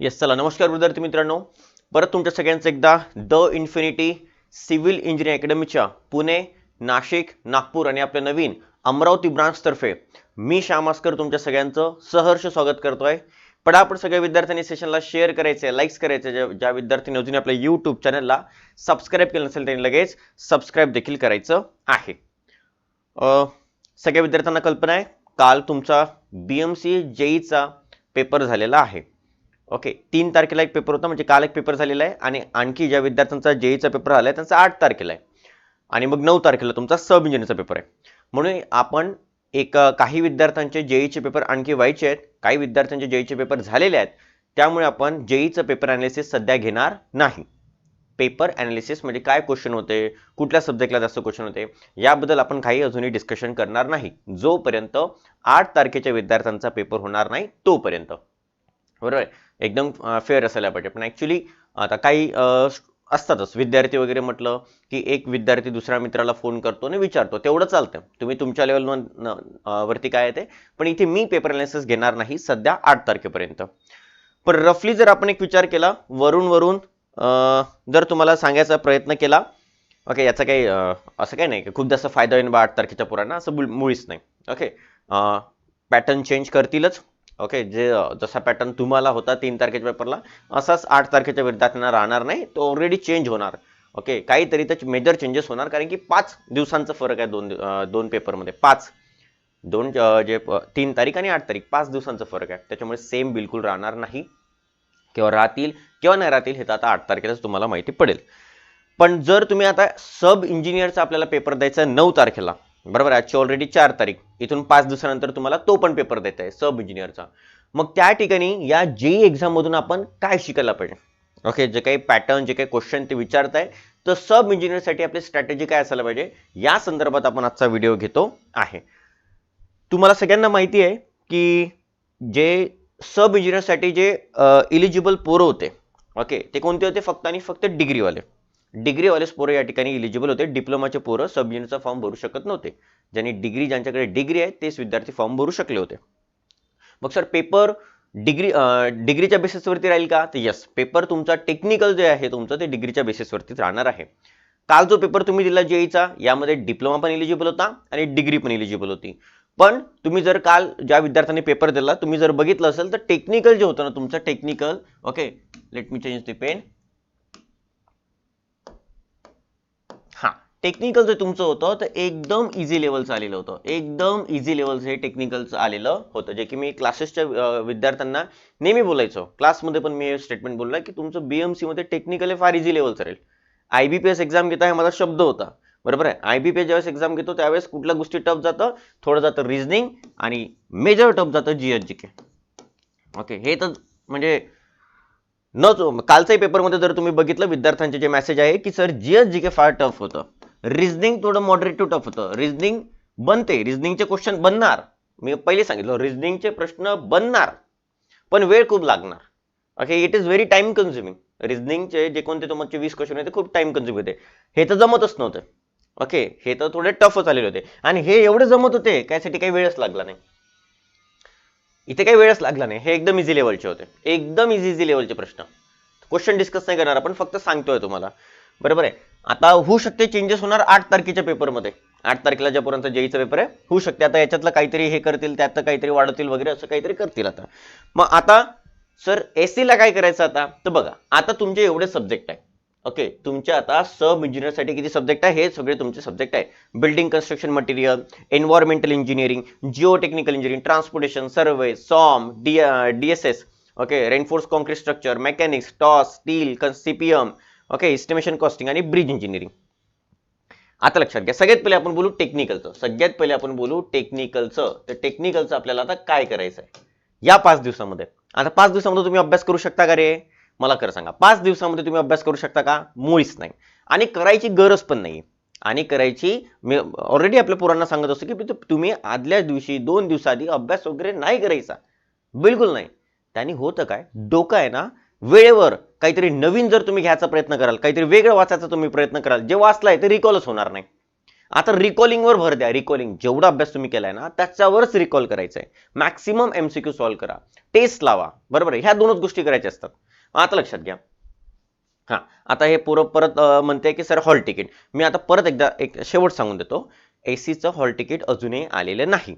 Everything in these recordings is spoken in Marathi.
येस चला नमस्कार विद्यार्थी मित्रांनो. परत तुमच्या सगळ्यांचं एकदा द इन्फिनिटी सिव्हिल इंजिनिअरिंग अकॅडमीच्या पुणे नाशिक नागपूर आणि आपल्या नवीन अमरावती ब्रांचतर्फे मी श्यामास्कर तुमच्या सगळ्यांचं सहर्ष स्वागत करतोय. पडापड सगळ्या विद्यार्थ्यांनी सेशनला शेअर करायचे लाईक्स करायचे ज्या ज्या विद्यार्थ्यांनी अजून आपल्या यूट्यूब चॅनलला सबस्क्राईब केलं नसेल त्यांनी लगेच सबस्क्राईब देखील करायचं आहे. सगळ्या विद्यार्थ्यांना कल्पना आहे काल तुमचा बी एम सी जेईचा पेपर झालेला आहे. ओके तीन तारखेला एक पेपर होता म्हणजे काल एक पेपर झालेला आहे आणि आणखी ज्या विद्यार्थ्यांचा जेईचा पेपर आला आहे त्यांचा आठ तारखेला आहे. आणि मग नऊ तारखेला तुमचा सब इंजिनियरचा पेपर आहे. म्हणून आपण एक काही विद्यार्थ्यांचे जेईचे पेपर आणखी व्हायचे आहेत काही विद्यार्थ्यांचे जेईचे पेपर झालेले आहेत त्यामुळे आपण जेईचं पेपर ॲनालिसिस सध्या घेणार नाही. पेपर ॲनालिसिस म्हणजे काय क्वेश्चन होते कुठल्या सब्जेक्टला जास्त क्वेश्चन होते याबद्दल आपण काही अजूनही डिस्कशन करणार नाही. जोपर्यंत आठ तारखेच्या विद्यार्थ्यांचा पेपर होणार नाही तोपर्यंत. बरोबर आहे? एकदम फेअर असायला पाहिजे. पण ॲक्च्युली आता काही असतातच. विद्यार्थी वगैरे म्हटलं की एक विद्यार्थी दुसऱ्या मित्राला फोन करतो आणि विचारतो. तेवढं चालतं तुम्ही तुमच्या लेवल वरती काय येते पण इथे मी पेपर अनालिसिस घेणार नाही सध्या आठ तारखेपर्यंत. पण रफली जर आपण एक विचार केला वरून वरून जर तुम्हाला सांगायचा प्रयत्न केला ओके याचा काही असं काही नाही की खूप जास्त फायदा होईल बा आठ तारखेच्या पुरांना असं मुळीच नाही. ओके पॅटर्न चेंज करतीलच. ओके जे जसा पॅटर्न तुम्हाला होता तीन तारखेच्या पेपरला असाच आठ तारखेच्या विद्यार्थ्यांना राहणार नाही तो ऑलरेडी चेंज होणार. ओके काहीतरी त्याचे मेजर चेंजेस होणार कारण की पाच दिवसांचा फरक आहे दोन दोन पेपरमध्ये पाच. दोन जे तीन तारीख आणि आठ तारीख पाच दिवसांचा फरक आहे. त्याच्यामुळे सेम बिलकुल राहणार नाही. किंवा राहतील किंवा नाही राहतील हे तर आता आठ तारखेलाच तुम्हाला माहिती पडेल. पण जर तुम्ही आता सब इंजिनियरचा आपल्याला पेपर द्यायचा आहे नऊ तारखेला बरोबर आहे? आजची ऑलरेडी चार तारीख. इथून पाच दिवसानंतर तुम्हाला तो पण पेपर देत आहे सब इंजिनियरचा मग त्या ठिकाणी या जेई एक्झाम मधून आपण काय शिकायला पाहिजे? ओके जे काही पॅटर्न जे काही क्वेश्चन ते विचारताय तर सब इंजिनियरसाठी आपली स्ट्रॅटेजी काय असायला पाहिजे? या संदर्भात आपण आजचा व्हिडिओ घेतो आहे. तुम्हाला सगळ्यांना माहिती आहे की जे सब इंजिनियरसाठी जे इलिजिबल पोरं होते ओके ते कोणते होते? फक्त आणि फक्त डिग्रीवाले डिग्रीवालेच पोरं या ठिकाणी इलिजिबल होते. डिप्लोमाचे पोरं सब युनिटचा फॉर्म भरू शकत नव्हते. ज्यांनी डिग्री ज्यांच्याकडे डिग्री आहे तेच विद्यार्थी फॉर्म भरू शकले होते. मग सर पेपर डिग्री डिग्रीच्या बेसिसवरती राहील का? तर यस पेपर तुमचा टेक्निकल जे आहे तुमचं ते डिग्रीच्या बेसिसवरतीच राहणार आहे. काल जो पेपर तुम्ही दिला जेईचा यामध्ये डिप्लोमा पण इलिजिबल होता आणि डिग्री पण इलिजिबल होती. पण तुम्ही जर काल ज्या विद्यार्थ्यांनी पेपर दिला तुम्ही जर बघितलं असेल तर टेक्निकल जे होतं ना तुमचं technical okay let me change the pen हा टेक्निकल जे तुमचं होतं तर एकदम इझी लेवलचं आलेलं होतं. एकदम इझी लेवलचं हे टेक्निकलचं आलेलं होतं. जे की मी क्लासेसच्या विद्यार्थ्यांना नेहमी बोलायचो. क्लासमध्ये पण मी हे स्टेटमेंट बोलला की तुमचं बीएमसी मध्ये टेक्निकल हे फार इझी लेवलचं राहील I B P S exam घेता हे माझा शब्द होता. बरोबर आहे? आय बी पी एस ज्यावेळेस एक्झाम घेतो त्यावेळेस कुठल्या गोष्टी टफ जातं? थोडं जातं रिझनिंग आणि मेजर टफ जातं जी एच जी के ओके हे तर म्हणजे न कालच्याही पेपरमध्ये जर तुम्ही बघितलं विद्यार्थ्यांचे जे मेसेज आहे की सर जी एस जी के फार टफ होतं. रिझनिंग थोडं मॉडरेट टू टफ होतं. रिझनिंग बनते. रिझनिंगचे क्वेश्चन बनणार. मी पहिले सांगितलं रिझनिंगचे प्रश्न बनणार. पण वेळ खूप लागणार. Okay it is very time consuming रिझनिंगचे जे कोणते तुमचे वीस क्वेश्चन होते खूप टाइम कन्झ्युम होते. हे तर जमतच नव्हते. ओके हे तर थोडे टफच आलेले होते. आणि हे एवढे जमत होते त्यासाठी काही वेळच लागला नाही. इथे काही वेळच लागला नाही. हे एकदम इझी लेवलचे होते. एकदम इझी इझी लेवलचे प्रश्न. क्वेश्चन डिस्कस नाही करणार आपण फक्त सांगतोय तुम्हाला. बरोबर आहे. आता होऊ शकते चेंजेस होणार आठ तारखेच्या पेपरमध्ये आठ तारखेला ज्यापर्यंत जेईचा पेपर आहे होऊ शकते. आता याच्यातलं काहीतरी हे करतील त्यात काहीतरी वाढवतील वगैरे असं काहीतरी करतील आता. मग आता सर एस ला काय करायचं आता? तर बघा आता तुमचे एवढे सब्जेक्ट आहे. ओके तुमचे आता सब इंजिनियरसाठी किती सब्जेक्ट आहे? हे सगळे तुमचे सब्जेक्ट आहे. Building construction material environmental engineering geotechnical engineering transportation survey SOM D D S S okay reinforce concrete structure mechanics TOS steel CPM okay estimation costing आणि ब्रिज इंजिनिअरिंग आता लक्षात घ्या सगळ्यात पहिले आपण बोलू टेक्निकलचं सगळ्यात पहिले आपण बोलू टेक्निकलचं तर टेक्निकलचं आपल्याला आता काय करायचं आहे या पाच दिवसामध्ये. आता पाच दिवसामध्ये तुम्ही अभ्यास करू शकता का रे? मला खरं सांगा पाच दिवसामध्ये तुम्ही अभ्यास करू शकता का? मुळीच नाही. आणि करायची गरज पण नाही आणि करायची मी ऑलरेडी आपल्या पोरांना सांगत असतो की तुम्ही आदल्या दिवशी दोन दिवसाआधी अभ्यास वगैरे नाही करायचा. बिलकुल नाही. त्यांनी होतं काय? डोकं आहे ना वेळेवर काहीतरी नवीन जर तुम्ही घ्यायचा प्रयत्न कराल काहीतरी वेगळं वाचायचा तुम्ही प्रयत्न कराल जे वाचलाय ते रिकॉलच होणार नाही. आता रिकॉलिंगवर भर द्या. रिकॉलिंग जेवढा अभ्यास तुम्ही केलाय ना त्याच्यावरच रिकॉल करायचं आहे मॅक्सिमम एमसीक्यू सॉल्व्ह करा. टेस्ट लावा. बरोबर आहे? ह्या दोनच गोष्टी करायच्या असतात. आता लक्षात घ्या. हा. आता हे पुरं परत म्हणते की सर हॉल तिकीट मी आता परत एकदा एक शेवट सांगून देतो. एसीचं हॉल तिकीट अजूनही आलेलं नाही.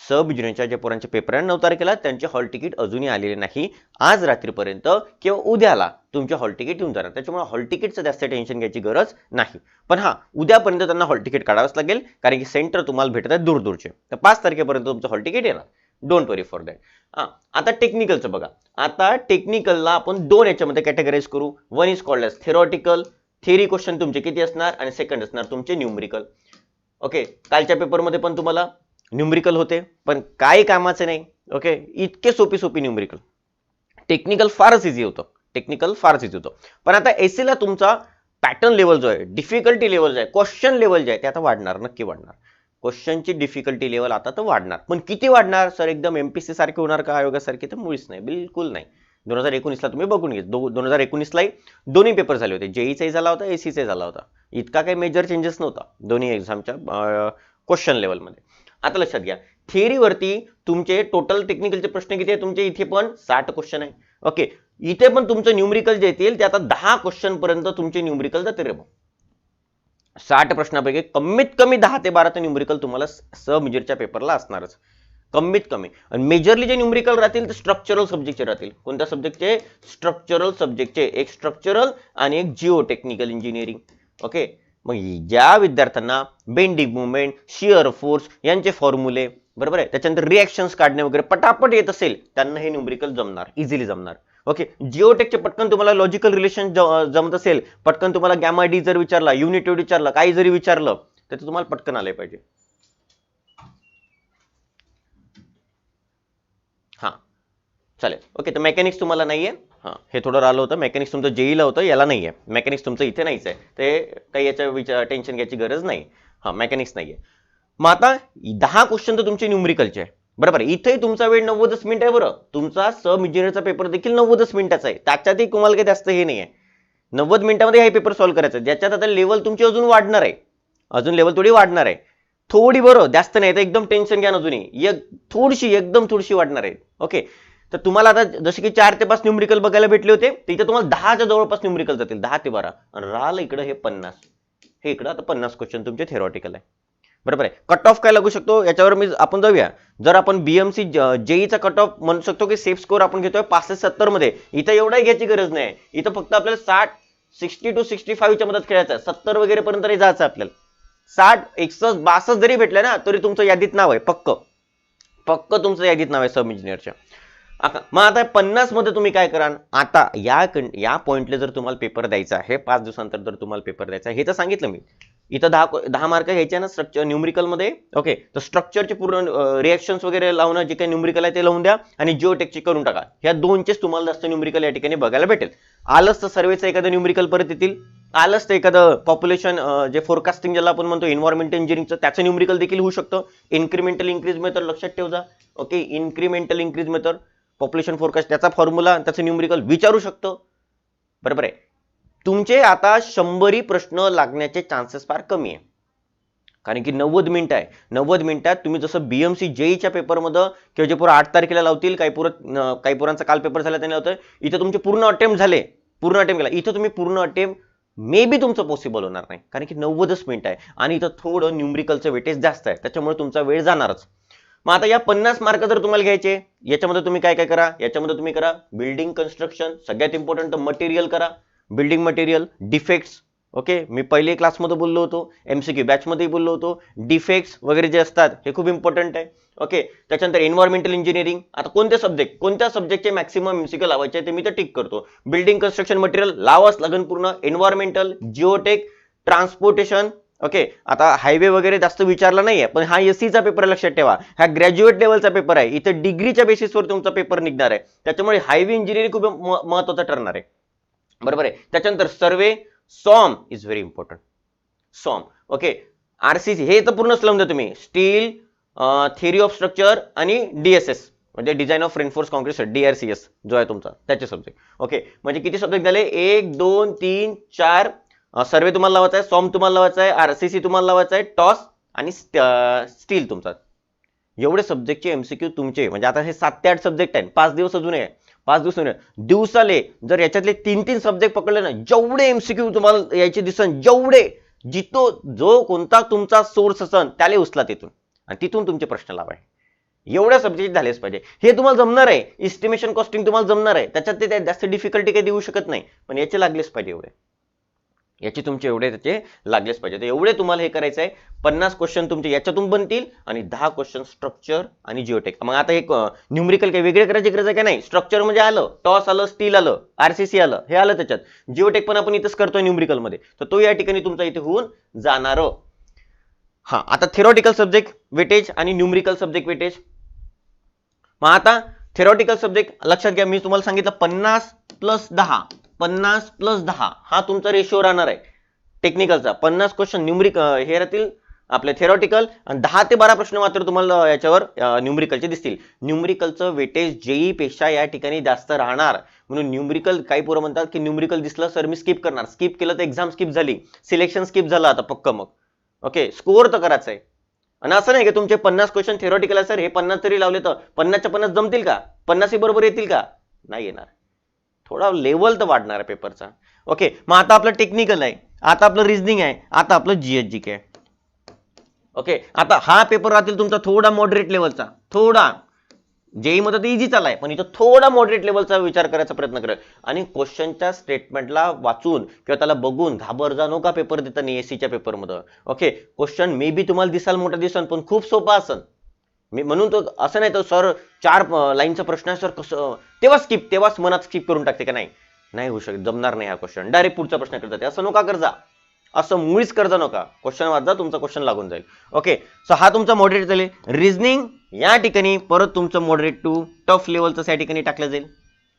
सब युनियनच्या ज्या पोरांच्या पेपरांना नऊ तारखेला त्यांचे हॉल तिकीट अजूनही आलेले नाही. आज रात्रीपर्यंत किंवा उद्याला तुमचे हॉल तिकीट येऊन जाणार. त्याच्यामुळे हॉल तिकीटचं जास्त टेन्शन घ्यायची गरज नाही. पण हा उद्यापर्यंत त्यांना हॉल तिकीट काढावंच लागेल कारण की सेंटर तुम्हाला भेटत आहे दूरदूरचे. तर पाच तारखेपर्यंत तुमचं हॉल तिकीट येणार. डोंट वरी फॉर दॅट हा आता टेक्निकलचं बघा. आता टेक्निकलला आपण दोन याच्यामध्ये कॅटेगराईज करू. One is called as theoretical theory question तुमचे किती असणार? आणि सेकंड असणार तुमचे न्यूमरिकल ओके कालच्या पेपरमध्ये पण तुम्हाला न्यूमरिकल होते पण काही कामाचे नाही ओके इतके सोपी सोपी न्यूमरिकल टेक्निकल फारच इझी होतं. टेक्निकल फारच इझी होतं. पण आता एसीला तुमचा पॅटर्न लेवल जो आहे डिफिकल्टी लेवल जो आहे क्वेश्चन लेवल जे आहे ते आता वाढणार नक्की वाढणार. क्वेश्चनची डिफिकल्टी लेवल आता तर वाढणार. पण किती वाढणार? सर एकदम एमपीसी सारखे होणार का? आयोगासारखे तर मुळीच नाही बिलकुल नाही. दोन हजार एकोणीसला तुम्ही बघून घे दो दोन हजार एकोणीसलाही दोन्ही पेपर झाले होते. जेईचाही झाला होता एसीचाही झाला होता. इतका काही मेजर चेंजेस नव्हता. दोन्ही एक्झामच्या क्वेश्चन लेवलमध्ये आता लक्षात घ्या. थिअरीवरती तुमचे टोटल टेक्निकलचे प्रश्न किती आहे तुमचे इथे पण साठ क्वेश्चन आहे ओके इथे पण तुमचं न्यूमरिकल जे येतील ते आता दहा क्वेश्चन पर्यंत तुमचे न्यूमरिकल जाते रे भाऊ. साठ प्रश्नापैकी कमीत कमी दहा ते बारा न्यूमरिकल तुम्हाला स मेजरच्या पेपरला असणारच. कमीत कमी. आणि मेजरली जे न्यूमरिकल राहतील ते स्ट्रक्चरल सब्जेक्टचे राहतील. कोणत्या सब्जेक्टचे स्ट्रक्चरल सब्जेक्टचे एक स्ट्रक्चरल आणि एक जिओ टेक्निकल इंजिनिअरिंग ओके मग ज्या विद्यार्थ्यांना बेंडिंग मुवमेंट शिअर फोर्स यांचे फॉर्म्युले बरोबर आहे? त्याच्यानंतर रिॲक्शन्स काढणे वगैरे पटापट येत असेल त्यांना हे न्यूमरिकल जमणार इझिली जमणार. ओके जिओटेकचे पटकन तुम्हाला लॉजिकल रिलेशन जमत असेल पटकन तुम्हाला गॅमा डी जर विचारला युनिट विचारला काही जरी विचारलं तर तुम्हाला पटकन आले पाहिजे हा चालेल. ओके तर मेकॅनिक्स तुम्हाला नाहीये. हां हे थोडं राहिलं होतं. मेकॅनिक्स तुमचं जेईला होतं याला नाहीये. मेकॅनिक्स तुमचं इथे नाहीच आहे ते काही याच्या विचार टेन्शन घ्यायची गरज नाही. हां मेकॅनिक्स नाहीये. मग आता दहा क्वेश्चन तर तुमचे न्यूमरिकलचे आहे. बरोबर इथेही तुमचा वेळ नव्वदच मिनिट आहे बरं. तुमचा सब इंजिनियरचा पेपर देखील नव्वदच मिनिटाचा आहे. त्याच्यातही तुम्हाला काही जास्त हे नाही आहे नव्वद मिनिटामध्ये हे पेपर सॉल्व्ह करायचं आहे. ज्याच्यात आता लेवल तुमची अजून वाढणार आहे. अजून लेवल थोडी वाढणार आहे. थोडी बरं जास्त नाही. तर एकदम टेन्शन घ्या ना अजूनही. एक थोडीशी एकदम थोडीशी वाढणार आहे. ओके तर तुम्हाला आता जसे की चार ते पाच न्यूमरिकल बघायला भेटले होते तर इथे तुम्हाला दहाच्या जवळपास न्यूमरिकल जातील दहा ते बारा. आणि राहिलं इकडं हे पन्नास. हे इकडं आता पन्नास क्वेश्चन तुमचे थेरॉटिकल आहे. बरोबर आहे? कट ऑफ काय लागू शकतो? याच्यावर मी आपण जाऊया. जर आपण बीएमसी जेईचा कट ऑफ म्हणू शकतो की सेफ स्कोर आपण घेतोय पासष्ट सत्तरमध्ये. इथं एवढाही घ्यायची गरज नाही. इथं फक्त आपल्याला साठ सिक्स्टी टू सिक्स्टी फाईव्हच्या मदत खेळायचं सत्तर वगैरे पर्यंत जायचं आपल्याला. साठ एकसष्ट बासष्ट जरी भेटलं ना तरी तुमचं यादीत नाव आहे. पक्क. पक्क तुमचं यादीत नाव आहे सब इंजिनियरच्या मग आता पन्नासमध्ये तुम्ही काय कराल? आता या कं- या पॉईंटला जर तुम्हाला पेपर द्यायचा आहे पाच दिवसानंतर जर तुम्हाला पेपर द्यायचा आहे हे तर सांगितलं मी. इथं दहा दहा मार्क घ्यायचे ना स्ट्रक्चर न्यूमरिकलमध्ये ओके तर स्ट्रक्चरचे पूर्ण रिॲक्शन्स वगैरे लावणं जे काही न्यूमरिकल आहे ते लावून द्या आणि जिओटेकचे करून टाका. ह्या दोनचेच तुम्हाला जास्त न्यूमरिकल या ठिकाणी बघायला भेटेल. आलंच तर सर्वेचं एखादं न्यूमरिकल परत येतील. आलंच तर एखादं पॉप्युलेशन जे फोरकास्टिंग ज्याला आपण म्हणतो एन्व्हायरमेंट इंजिनिअरिंगचं त्याचं न्यूमरिकल देखील होऊ शकतं. इन्क्रिमेंटल इन्क्रीज मेथड लक्षात ठेवजा. Okay incremental increase method population forecast त्याचा फॉर्म्युला त्याचं न्यूमरिकल विचारू शकतो. बरोबर आहे? तुमचे आता शंभरी प्रश्न लागण्याचे चान्सेस फार कमी आहे. कारण की नव्वद मिनिटं आहे. नव्वद मिनिटात तुम्ही जसं बीएमसी जेईच्या पेपरमध्ये किंवा जे पोरं आठ तारखेला लावतील काही पोरं काही पोरांचा काल पेपर झाला त्यांनी लावतं इथं तुमचे पूर्ण अटेम्प्ट झाले. पूर्ण अटेम्प्ट केला. इथं तुम्ही पूर्ण अटेम्प्ट मे बी तुमचं पॉसिबल होणार नाही. कारण की नव्वदच मिनिट आहे. आणि इथं थोडं न्यूमरिकलचं वेटेज जास्त आहे. त्याच्यामुळे तुमचा वेळ जाणारच. मग आता या पन्नास मार्क जर तुम्हाला घ्यायचे याच्यामध्ये तुम्ही काय काय करा? याच्यामध्ये तुम्ही करा बिल्डिंग कन्स्ट्रक्शन सगळ्यात इम्पॉर्टंट मटेरियल करा. बिल्डिंग मटेरियल डिफेक्ट्स ओके मी पहिले क्लासमध्ये बोललो होतो एमसीक्यू बॅचमध्ये बोललो होतो. डिफेक्ट्स वगैरे जे असतात हे खूप इम्पॉर्टंट आहे ओके त्याच्यानंतर एन्व्हायरमेंटल इंजिनिअरिंग आता कोणते सब्जेक्ट कोणत्या सब्जेक्टचे मॅक्सिमम एमसीक्यू लावायचे ते मी तर टिक करतो. बिल्डिंग कन्स्ट्रक्शन मटेरियल लावाच लागन पूर्ण. एन्व्हायरमेंटल जिओटेक ट्रान्सपोर्टेशन ओके आता हायवे वगैरे जास्त विचारला नाहीये पण हा एससीचा पेपर लक्षात ठेवा. हा ग्रॅज्युएट लेवलचा पेपर आहे. इथं डिग्रीच्या बेसिसवर तुमचा पेपर निघणार आहे. त्याच्यामुळे हायवे इंजिनिअरिंग खूप महत्वाचं ठरणार आहे. बरोबर आहे? त्याच्यानंतर survey SOM is very important SOM okay RCC हे तर पूर्ण स्लम द्या तुम्ही. स्टील थिअरी ऑफ स्ट्रक्चर आणि डीएसएस म्हणजे design of reinforce concrete DRCS जो आहे तुमचा. त्याचे सब्जेक्ट ओके म्हणजे किती सब्जेक्ट झाले एक दोन तीन चार सर्वे तुम्हाला लावायचा आहे सॉम तुम्हाला लावायचा आहे आरसीसी तुम्हाला लावायचा आहे टॉस आणि स्टील तुमचा. एवढे सब्जेक्टचे एमसीक्यू तुमचे म्हणजे आता हे सात ते आठ सब्जेक्ट आहेत पाच दिवस अजून आहे पाच दिवस अजून दिवसाले जर याच्यातले तीन तीन सब्जेक्ट पकडले ना जेवढे एमसीक्यू तुम्हाला यायचे दिसन जेवढे जितो जो कोणता तुमचा सोर्स असन त्याला उचला तिथून. आणि तिथून तुमचे प्रश्न लावाय. एवढ्या सब्जेक्ट झालेच पाहिजे. हे तुम्हाला जमणार आहे इस्टिमेशन कॉस्टिंग तुम्हाला जमणार आहे त्याच्यात ते जास्त डिफिकल्टी काही देऊ शकत नाही पण याचे लागलेच पाहिजे एवढे. याचे तुमचे एवढे त्याचे लागलेच पाहिजे. तर एवढे तुम्हाला हे करायचं आहे. पन्नास क्वेश्चन तुमचे याच्यातून बनतील आणि दहा क्वेश्चन स्ट्रक्चर आणि जिओटेक मग आता एक न्यूमरिकल काही वेगळे करायची गरज आहे का नाही? स्ट्रक्चर म्हणजे आलं. टॉस आलं स्टील आलं आरसीसी आलं हे आलं त्याच्यात. जिओटेक पण आपण इथंच करतोय न्यूमरिकलमध्ये. तर तो या ठिकाणी तुमचा इथे होऊन जाणार. हा आता थेरॉटिकल सब्जेक्ट वेटेज आणि न्यूमरिकल सब्जेक्ट वेटेज मग आता थेरॉटिकल सब्जेक्ट लक्षात घ्या मी तुम्हाला सांगितलं पन्नास प्लस दहा. पन्नास प्लस दहा. हा तुमचा रेशिओ राहणार आहे. टेक्निकलचा पन्नास क्वेश्चन न्यूमरिक हे राहतील आपले थेरॉटिकल आणि दहा ते बारा प्रश्न मात्र तुम्हाला याच्यावर न्यूमरिकलचे दिसतील. न्यूमरिकलचं वेटेज जेई पेक्षा या ठिकाणी जास्त राहणार. म्हणून न्यूमरिकल काही पुरं म्हणतात की न्यूमरिकल दिसलं सर मी स्किप करणार. स्किप केलं तर एक्झाम स्किप झाली. सिलेक्शन स्किप झालं आता पक्क मग. ओके स्कोअर तर करायचं आहे. आणि असं नाही की तुमचे पन्नास क्वेश्चन थेरॉटिकल आहे सर हे पन्नास तरी लावले तर पन्नासच्या पन्नास जमतील का? पन्नासही बरोबर येतील का? नाही येणार. थोडा लेवल तर वाढणार आहे पेपरचा ओके मग आता आपलं टेक्निकल आहे. आता आपलं रिजनिंग आहे. आता आपलं जीएचजी के ओके आता हा पेपर राहतील तुमचा थोडा मॉडरेट लेवलचा थोडा. जेई मध्ये तर इझी चालाय पण इथं थोडा मॉडरेट लेवलचा विचार करायचा प्रयत्न कर आणि क्वेश्चनच्या स्टेटमेंटला वाचून किंवा त्याला बघून घाबर जा नका पेपर देताना एसीच्या पेपरमध्ये ओके क्वेश्चन मे बी तुम्हाला दिसाल मोठा दिसन पण खूप सोपा असेल मी म्हणून तो असं नाही तर सर चार लाईनचा प्रश्न आहे सर कसं तेव्हा स्किप तेव्हाच मनात स्किप करून टाकते का नाही? नाही होऊ शकत जमणार नाही हा क्वेश्चन डायरेक्ट पुढचा प्रश्न करतात असं नका करजा असं मुळीच कर्जा नका. क्वेश्चन वाचा तुमचा क्वेश्चन लागून जाईल. ओके सो हा तुमचा मॉडरेट झाले. रिझनिंग या ठिकाणी परत तुमचं मॉडरेट टू टफ लेवलचं या ठिकाणी टाकलं जाईल.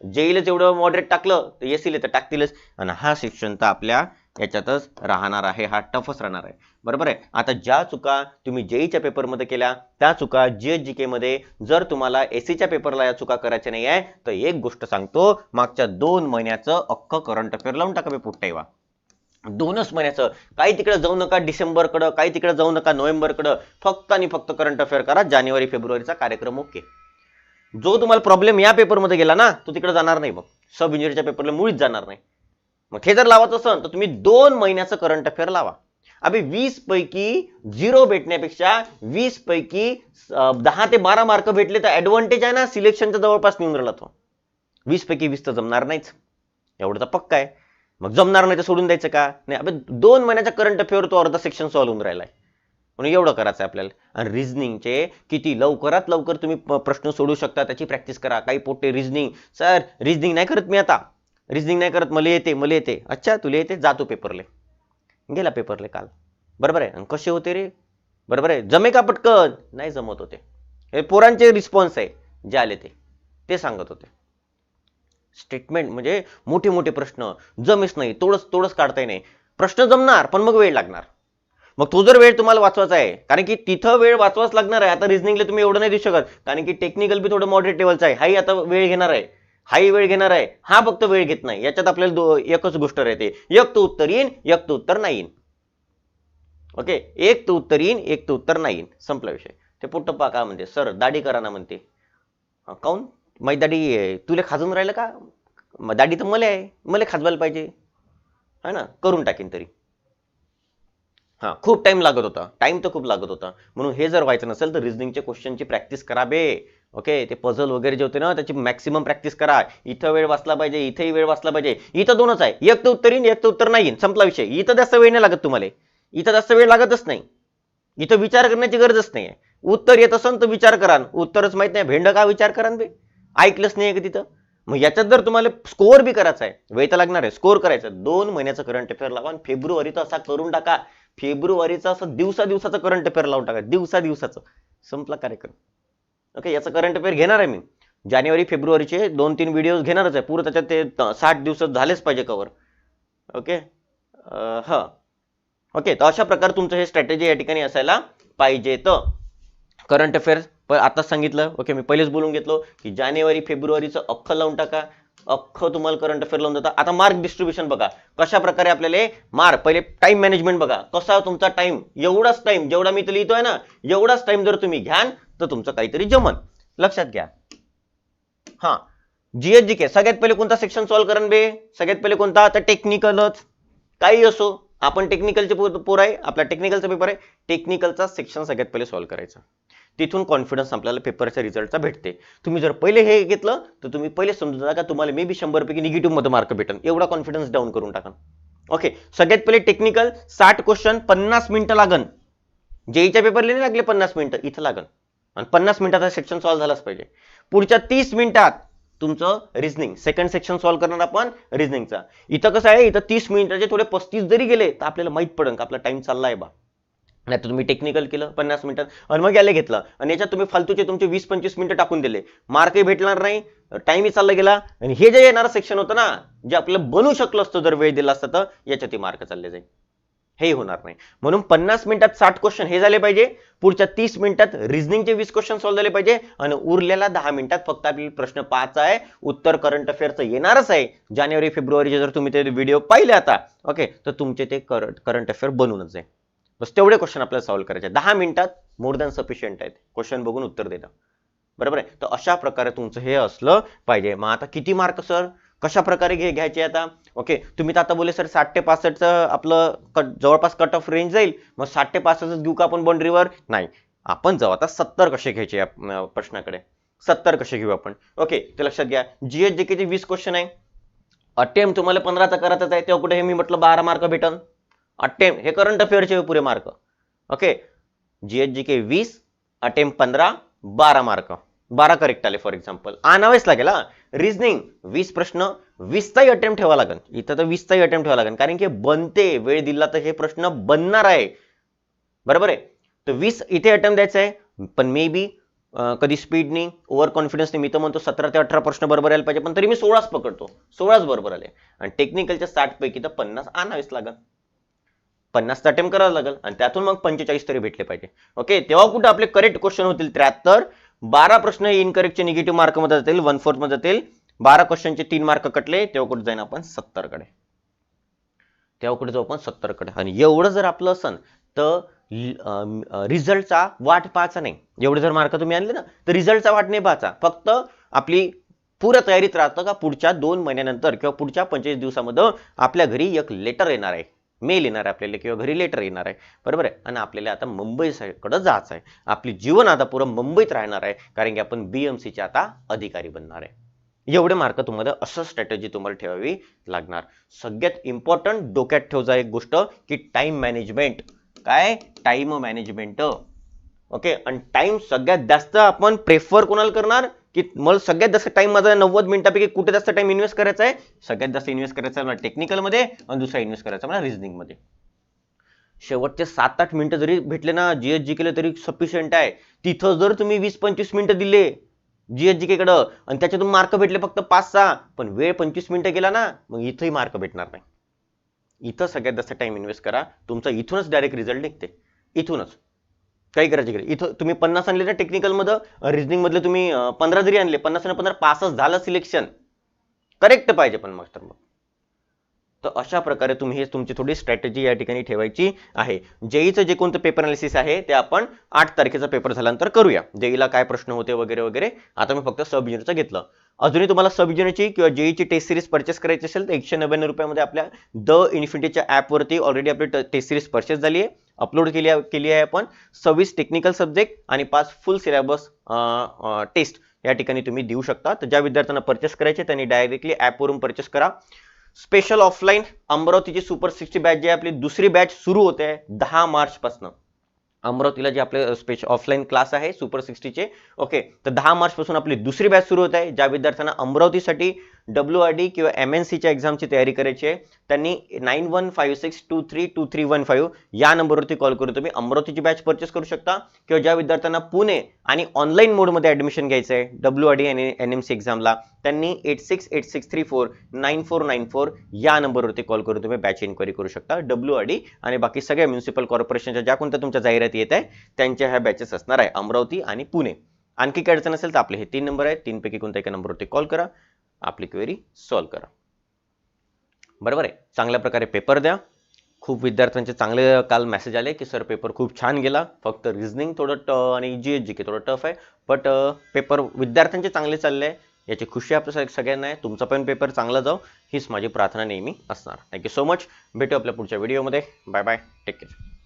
जेईलच जेवढं मॉडरेट टाकलं तर येसील तर टाकतीलच. आणि हा सेक्शन तर आपल्या याच्यातच राहणार आहे हा टफच राहणार आहे. बरोबर आहे? आता ज्या चुका तुम्ही जेईच्या पेपरमध्ये केल्या त्या चुका जीएच जी के मध्ये जर तुम्हाला एसीच्या पेपरला या चुका करायच्या नाही आहे तर एक गोष्ट सांगतो मागच्या दोन महिन्याचं अख्खं करंट अफेअर लावून टाका बे पुट्टाईवा दोनच महिन्याचं. काही तिकडे जाऊ नका डिसेंबरकडं काही तिकडे जाऊ नका नोव्हेंबरकडं. फक्त आणि फक्त करंट अफेअर करा जानेवारी फेब्रुवारीचा कार्यक्रम ओके. जो तुम्हाला प्रॉब्लेम या पेपरमध्ये गेला ना तो तिकडे जाणार नाही बघ. सब इंजिनिअरच्या पेपरला मुळीच जाणार नाही. मग हे जर लावायचं असेल तर तुम्ही दोन महिन्याचं करंट अफेअर लावा. अभि वीस पैकी झिरो भेटण्यापेक्षा वीस पैकी दहा ते बारा मार्क भेटले तर ऍडव्हान्टेज आहे ना सिलेक्शनच्या जवळपास नेऊन राहिला तो. वीस पैकी वीस तर जमणार नाहीच. एवढं तर पक्का आहे. मग जमणार नाही तर सोडून द्यायचं का? नाही अबे दोन महिन्याचा करंट अफेअर तो अर्धा सेक्शन सॉल्व्ह होऊन राहिलाय. म्हणून एवढं करायचं आहे आपल्याला. आणि रिझनिंगचे किती लवकरात लवकर तुम्ही प्रश्न सोडू शकता त्याची प्रॅक्टिस करा. काही पोटे रिझनिंग सर रिझनिंग नाही करत मी आता. रिझनिंग नाही करत मला येते मला येते. अच्छा तुला येते जातो पेपरले गेला पेपरले काल. बरोबर आहे? आणि कसे होते रे? बरोबर आहे? जमे का पटकन? नाही जमत होते. हे पोरांचे रिस्पॉन्स आहे जे आले ते. ते सांगत होते. स्टेटमेंट म्हणजे मोठे मोठे प्रश्न. जमेच नाही तोडच तोडच काढता नाही प्रश्न जमणार पण मग वेळ लागणार. मग तो जर वेळ तुम्हाला वाचवायचा आहे कारण की तिथं वेळ वाचवाच लागणार आहे. आता रिझनिंगला तुम्ही एवढं नाही देऊ शकत. कारण की टेक्निकल बी थोडं मॉडरेट लेवलचं आहे. हाही आता वेळ घेणार आहे. हाही वेळ घेणार आहे. हा फक्त वेळ घेत नाही. याच्यात आपल्याला एकच गोष्ट राहते. एक तर उत्तर येईन एक तर उत्तर नाही येईन. ओके? एक तर उत्तर येईन एक तर उत्तर नाही येईन. संपला विषय. ते पुट्टप्पा का म्हणते. सर दाढी करा ना म्हणते काऊन? माझी दाढी तुला खाजून राहिलं का? दाढी तर मला आहे. मला खाजवायला पाहिजे. है ना? करून टाकीन तरी. हा खूप टाइम लागत होता. टाइम तर खूप लागत होता. म्हणून हे जर व्हायचं नसेल तर रिजनिंगच्या क्वेश्चनची प्रॅक्टिस करा बे. ओके? ते पझल वगैरे जे होते ना त्याची मॅक्सिमम प्रॅक्टिस करा. इथं वेळ वाचला पाहिजे इथेही वेळ वाचला पाहिजे. इथं दोनच आहे. एक तर उत्तर येईन एक तर उत्तर नाही येईन संपला विषय. इथं जास्त वेळ नाही लागत तुम्हाला. इथं जास्त वेळ लागतच नाही. इथं विचार करण्याची गरजच नाही उत्तर येत असेल तर विचार करा. उत्तरच माहीत नाही. भेंड का विचार करा बे? ऐकलंच नाही का तिथं? मग याच्यात जर तुम्हाला स्कोअर बी करायचा आहे वेळ तर लागणार आहे. स्कोअर करायचं दोन महिन्याचं करंट अफेअर लावा आणि फेब्रुवारीचा असा करून टाका. फेब्रुवारीचा असं दिवसा दिवसाचं करंट अफेअर लावून टाका. दिवसा दिवसाचं संपला कार्यक्रम. ओके याचं करंट अफेअर घेणार आहे मी. जानेवारी फेब्रुवारीचे दोन तीन व्हिडिओज घेणारच आहे. पूर्ण त्याच्यात ते साठ दिवसात झालेच पाहिजे कवर ओके हां हा. ओके तर अशा प्रकारे तुमचं हे स्ट्रॅटेजी या ठिकाणी असायला पाहिजे तर करंट अफेअर्स पण आता सांगितलं. ओके मी पहिलेच बोलून घेतलो की जानेवारी फेब्रुवारीचं अख्खं लावून टाका. अख्खं तुम्हाला करंट अफेअर लावून देतात आता मार्क डिस्ट्रीब्युशन बघा. कशा प्रकारे आपल्याला मार्क पहिले टाइम मॅनेजमेंट बघा. कसा तुमचा टाइम एवढाच टाइम जेवढा मी इथं लिहितोय ना एवढाच टाइम जर तुम्ही घ्यान तर तुमचं काहीतरी जमन. लक्षात घ्या. हा. जीएस जी के सगळ्यात पहिले कोणता सेक्शन सॉल्व्ह करण बे? सगळ्यात पहिले कोणता? आता टेक्निकलच काही असो. आपण टेक्निकलचे पोर आहे. आपला टेक्निकलचा पेपर आहे. टेक्निकलचा सेक्शन सगळ्यात पहिले सॉल्व्ह करायचा. तिथून कॉन्फिडन्स आपल्याला पेपरच्या रिझल्टचा भेटते. तुम्ही जर पहिले हे घेतलं तर तुम्ही पहिले समजून जा का तुम्हाला मे बी शंभर पैकी निगेटिव्ह मार्क भेटन. एवढा कॉन्फिडन्स डाऊन करून टाकन ओके सगळ्यात पहिले टेक्निकल साठ क्वेश्चन पन्नास मिनिटं लागन. जेईच्या पेपरला नाही लागले पन्नास मिनिटं? इथं लागन. आणि पन्नास मिनिटाचा सेक्शन सॉल्व्ह झालाच पाहिजे. पुढच्या तीस मिनिटात तुमचं रिझनिंग सेकंड सेक्शन सॉल्व्ह करणार आपण रिझनिंगचा इथं कसं आहे इथं तीस मिनिटाचे थोडे पस्तीस जरी गेले तर आपल्याला माहीत पडेल का आपला टाइम चाललाय बा. नाही तर तुम्ही टेक्निकल केलं पन्नास मिनिटात आणि मग याला घेतलं. आणि याच्यात तुम्ही फालतूचे तुमचे वीस पंचवीस मिनिटं टाकून दिले. मार्कही भेटणार नाही टाइमही चालला गेला आणि हे जे येणारं सेक्शन होतं ना जे आपल्याला बनू शकलं असतं जर वेळ दिला असता तर याच्यातही मार्क चालले जाईल. हे होणार नाही. म्हणून पन्नास मिनिटात साठ क्वेश्चन हे झाले पाहिजे. पुढच्या तीस मिनिटात रिझनिंगचे वीस क्वेश्चन सॉल्व्ह झाले पाहिजे. आणि उरलेला दहा मिनिटात फक्त आपल्याला प्रश्न पाच आहे. उत्तर करंट अफेअरचं येणारच आहे. जानेवारी फेब्रुवारीचे जर तुम्ही ते व्हिडिओ पाहिले आता ओके तर तुमचे ते करंट करंट अफेअर बनूनच आहे. बस तेवढे क्वेश्चन आपल्याला सॉल्व्ह करायचे दहा मिनिटात मोर दॅन सफिशियंट आहेत. क्वेश्चन बघून उत्तर देता बरोबर आहे? तर अशा प्रकारे तुमचं हे असलं पाहिजे. मग आता किती मार्क सर कशा प्रकारे घे घ्यायचे आता? ओके? तुम्ही तर आता बोले सर साठ ते पासष्टचं आपलं कट जवळपास कट ऑफ रेंज जाईल. मग साठ ते पासष्टच घेऊ का आपण बाउंड्रीवर नाही. आपण जाऊ आता सत्तर कसे घ्यायचे या प्रश्नाकडे? सत्तर कसे घेऊ आपण? ओके ते लक्षात घ्या. जीएस जे चे वीस क्वेश्चन आहे. अटेम्प्ट तुम्हाला पंधराचा करायचाच आहे तेव्हा कुठे हे मी म्हटलं बारा मार्क भेटन. अटेम्प्ट हे करंट अफेअरचे पुरे mark okay? GS G K वीस अटेम्प्ट पंधरा बारा मार्क बारा करेक्ट आले फॉर एक्झाम्पल आणावेच लागेल हा. रिझनिंग वीस प्रश्न. वीसचाही अटेम्प्ट ठेवा लागेल इथं तर वीसचाही अटेम्प्ट ठेवा लागेल कारण की बनते वेळ दिला तर हे प्रश्न बनणार आहे. बरोबर आहे? तर वीस इथे अटेम्प्ट द्यायचा आहे. पण मे बी कधी स्पीडनी ओव्हर कॉन्फिडन्सने मी तर म्हणतो सतरा ते अठरा प्रश्न बरोबर यायला पाहिजे. पण तरी मी सोळाच पकडतो. सोळाच बरोबर आले. आणि टेक्निकलच्या साठ पैकी तर पन्नास आणावेच लागेल तर अटेम्प्ट करावं लागेल आणि त्यातून मग पंचेचाळीस तरी भेटले पाहिजे. ओके तेव्हा कुठे आपले करेक्ट क्वेश्चन होतील? त्र्याहत्तर. बारा प्रश्न इनकरेक्टचे निगेटिव्ह मार्कमध्ये जातील. वन फोर्थमध्ये जातील. बारा क्वेश्चनचे तीन मार्क कटले तेव्हा कुठे जाईन आपण? सत्तरकडे. तेव्हा कुठे जाऊ आपण? सत्तरकडे. आणि एवढं जर आपलं असन तर रिझल्टचा वाट पाहायचा नाही. एवढे जर मार्क तुम्ही आणले ना तर रिझल्टचा वाट नाही पाहायचा. फक्त आपली पूर्ण तयारीत राहतं का पुढच्या दोन महिन्यानंतर किंवा पुढच्या पंचवीस दिवसामध्ये आपल्या घरी एक लेटर येणार आहे. मेल येणार आहे आपल्याला किंवा घरी लेटर येणार आहे. बरोबर आहे? आणि आपल्याला आता मुंबईकडं जायचं आहे. आपली जीवन आता पुरं मुंबईत राहणार आहे कारण की आपण बीएमसीचे आता अधिकारी बनणार आहे. एवढे मार्क तुम्हाला असं स्ट्रॅटेजी तुम्हाला ठेवावी लागणार. सगळ्यात इम्पॉर्टंट डोक्यात ठेवजा एक गोष्ट की टाइम मॅनेजमेंट काय? टाइम मॅनेजमेंट ओके आणि टाइम सगळ्यात जास्त आपण प्रेफर कोणाला करणार? की मला सगळ्यात जास्त टाइम माझा नव्वद मिनिटापैकी कुठे जास्त टाइम इन्व्हेस्ट करायचा आहे? सगळ्यात जास्त इन्व्हेस्ट करायचा आहे मला टेक्निकलमध्ये आणि दुसरा इन्व्हेस्ट करायचा मला रिझनिंगमध्ये. शेवटचे सात आठ मिनिटं जरी भेटले ना जीएस जी केलं तरी सफिशियंट आहे. तिथं जर तुम्ही वीस पंचवीस मिनिटं दिले जीएसजी केकडं आणि त्याच्यातून मार्क भेटले फक्त पाच सहा पण वेळ पंचवीस मिनिटं गेला ना मग इथंही मार्क भेटणार नाही. इथं सगळ्यात जास्त टाइम इन्व्हेस्ट करा. तुमचा इथूनच डायरेक्ट रिझल्ट निघते. इथूनच. काही करायची गेले इथं तुम्ही पन्नास आणले ना टेक्निकलमध्ये मधले तुम्ही पंधरा जरी आणले पन्नास आणि पंधरा पासच झालं सिलेक्शन करेक्ट पाहिजे पण मास्टर मग. तर अशा प्रकारे तुम्ही हे तुमची थोडी स्ट्रॅटेजी या ठिकाणी ठेवायची आहे. जेईचं जे कोणतं पेपर अनालिसिस आहे ते आपण आठ तारखेचा पेपर झाल्यानंतर करूया. जेईला काय प्रश्न होते वगैरे वगैरे आता मी फक्त सब युनिटचं घेतलं. अजूनही तुम्हाला सब युनिटची किंवा जेईची टेस्ट सिरीज परचेस करायची असेल तर एकशे नव्याण्णव रुपयामध्ये आपल्या द इन्फिनिटीच्या ॲपवरती ऑलरेडी आपली टेस्ट सिरीज परचेस झाली आहे. अपलोड केली केली आहे आपण. सव्वीस टेक्निकल सब्जेक्ट आणि पाच फुल सिलेबस टेस्ट या ठिकाणी तुम्ही देऊ शकता. तर ज्या विद्यार्थ्यांना परचेस करायचे त्यांनी डायरेक्टली ॲपवरून परचेस करा. स्पेशल ऑफलाईन अमरावतीची सुपर सिक्स्टी बॅच जी आहे आपली दुसरी बॅच सुरू होते आहे दहा मार्च पासून अमरावतीला जे आपले स्पेशल ऑफलाईन क्लास आहे सुपर सिक्स्टीचे ओके तर दहा मार्च पासून आपली दुसरी बॅच सुरू होत आहे. ज्या विद्यार्थ्यांना अमरावतीसाठी डब्ल्यू आर डी किंवा एम एन सीच्या एक्झामची तयारी करायची आहे त्यांनी nine one five six two three two three one five या नंबरवरती कॉल करून तुम्ही अमरावतीची बॅच परचेस करू शकता. किंवा ज्या विद्यार्थ्यांना पुणे आणि ऑनलाईन मोडमध्ये ऍडमिशन घ्यायचं डब्ल्यू आर डी आणि एन एम सी त्यांनी eight six eight six three four nine four nine four या नंबरवरती कॉल करून तुम्ही बॅच इन्क्वायरी करू शकता. डब्ल्यू आर डी आणि बाकी सगळ्या म्युन्सिपल कॉर्पोरेशनच्या ज्या कोणत्या तुमच्या जाहिराती येत आहे, त्यांच्या अमरावती आणि पुणे. आणखी काय अडचण असेल तर आपले हे तीन नंबर आहेत. तीनपैकी कोणत्या एका कॉल करा. आपली क्वेरी सॉल्व करा. बरोबर आहे? चांगल्या प्रकारे पेपर द्या. खूप विद्यार्थ्यांचे चांगले काल मेसेज आले की सर पेपर खूप छान गेला. फक्त रिझनिंग थोडं ट आणि जी एच जी के थोडं टफ आहे. बट पेपर विद्यार्थ्यांचे चांगले चालले आहे. याची खुशी आपल्या सगळ्यांना आहे. तुमचा पण पेपर चांगला जाऊ हीच माझी प्रार्थना नेहमी असणार. थँक्यू सो मच भेटू आपल्या पुढच्या व्हिडिओमध्ये बाय बाय टेक केअर